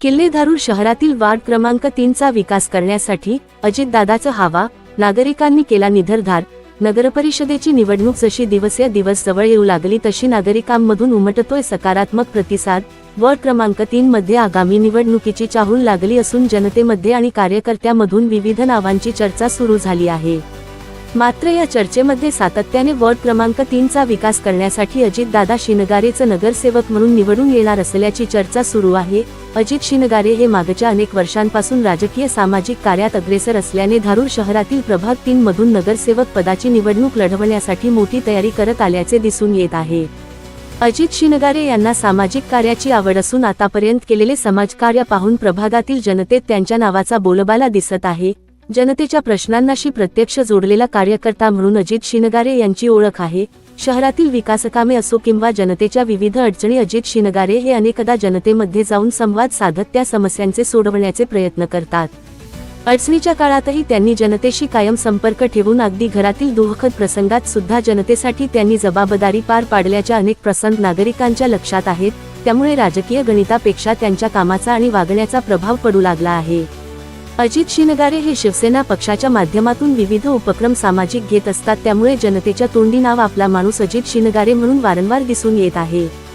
किल्लेधारूर शहरातील वार्ड क्रमांक तीनचा विकास करण्यासाठी अजितदादाचं हावा नागरिकांनी केला निधरधार. नगरपरिषदेची निवडणूक जशी दिवसे दिवस जवळ येऊ लागली तशी नागरिकांमधून उमटतोय सकारात्मक प्रतिसाद. वॉर्ड क्रमांक तीन मध्ये आगामी निवडणुकीची चाहूल लागली असून जनतेमध्ये आणि कार्यकर्त्यामधून विविध नावांची चर्चा सुरू झाली आहे. मात्र या चर्चेमध्ये सातत्याने वॉर्ड क्रमांक तीनचा विकास करण्यासाठी अजितदादा शिनगारेचं नगरसेवक म्हणून निवडून येणार असल्याची चर्चा सुरू आहे. अजित शिनगारे हे मागच्या अनेक वर्षांपासून राजकीय सामाजिक कार्यात अग्रेसर असल्याने धारूर शहरातील प्रभाग तीन मधून नगरसेवक पदाची निवडणूक लढवण्यासाठी मोठी तयारी करत आल्याचे दिसून येत आहे. अजित शिनगारे यांना सामाजिक कार्याची आवड असून आतापर्यंत केलेले समाजकार्य पाहून प्रभागातील जनतेत त्यांच्या नावाचा बोलबाला दिसत आहे. जनतेच्या प्रश्नांनाशी प्रत्यक्ष जोडलेला कार्यकर्ता म्हणून अजित शिनगारे यांची ओळख आहे. शहरातील विकासकामे असो किंवा जनतेच्या विविध अडचणी अजित शिनगारे हे अनेकदा जनतेमध्ये जाऊन संवाद साधत त्या समस्यांचे सोडवण्याचे प्रयत्न करतात. अडचणीच्या काळातही त्यांनी जनतेशी कायम संपर्क ठेवून अगदी घरातील दुःखद प्रसंगात सुद्धा जनतेसाठी त्यांनी जबाबदारी पार पाडल्याच्या अनेक प्रसंग नागरिकांच्या लक्षात आहेत. त्यामुळे राजकीय गणितापेक्षा त्यांच्या कामाचा आणि वागण्याचा प्रभाव पडू लागला आहे. अजित शिनगारे हे शिवसेना पक्षाच्या माध्यमातून विविध उपक्रम सामाजिक घेत असतात त्यामुळे जनतेच्या तोंडी नाव आपला माणूस अजित शिनगारे म्हणून वारंवार दिसून येत आहे.